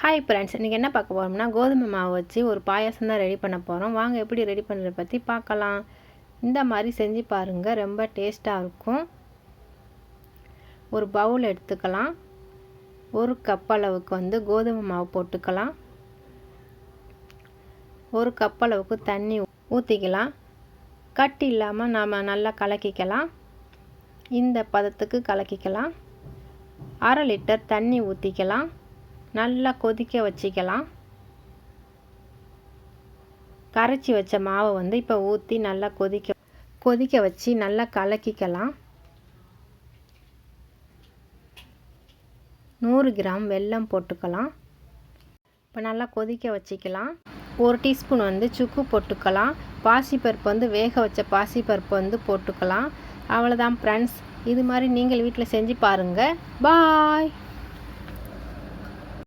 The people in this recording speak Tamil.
ஹாய் ஃப்ரெண்ட்ஸ் இன்றைக்கி என்ன பார்க்க போகிறோம்னா கோதுமை மாவு வச்சு ஒரு பாயாசம் தான் ரெடி பண்ண போகிறோம் வாங்க எப்படி ரெடி பண்ணுறத பற்றி பார்க்கலாம். இந்த மாதிரி செஞ்சு பாருங்கள் ரொம்ப டேஸ்ட்டாக இருக்கும். ஒரு பவுல் எடுத்துக்கலாம். ஒரு கப் அளவுக்கு வந்து கோதுமை மாவு போட்டுக்கலாம். ஒரு கப் அளவுக்கு தண்ணி ஊற்றிக்கலாம் கட்டி இல்லாமல் நாம் நல்லா கலக்கிக்கலாம். இந்த பதத்துக்கு கலக்கிக்கலாம். அரை லிட்டர் தண்ணி ஊற்றிக்கலாம் நல்லா கொதிக்க வச்சிக்கலாம். கரைச்சி வச்ச மாவை வந்து இப்போ ஊற்றி நல்லா கொதிக்க கொதிக்க வச்சு நல்லா கலக்கிக்கலாம். நூறு கிராம் வெல்லம் போட்டுக்கலாம். இப்போ நல்லா கொதிக்க வச்சிக்கலாம். ஒரு டீஸ்பூன் வந்து சுக்கு போட்டுக்கலாம். பாசிப்பருப்பு வந்து வேக வச்ச பாசிப்பருப்பு வந்து போட்டுக்கலாம். அவ்வளோதான் ஃப்ரெண்ட்ஸ் இது மாதிரி நீங்கள் வீட்டில் செஞ்சு பாருங்கள் பாய்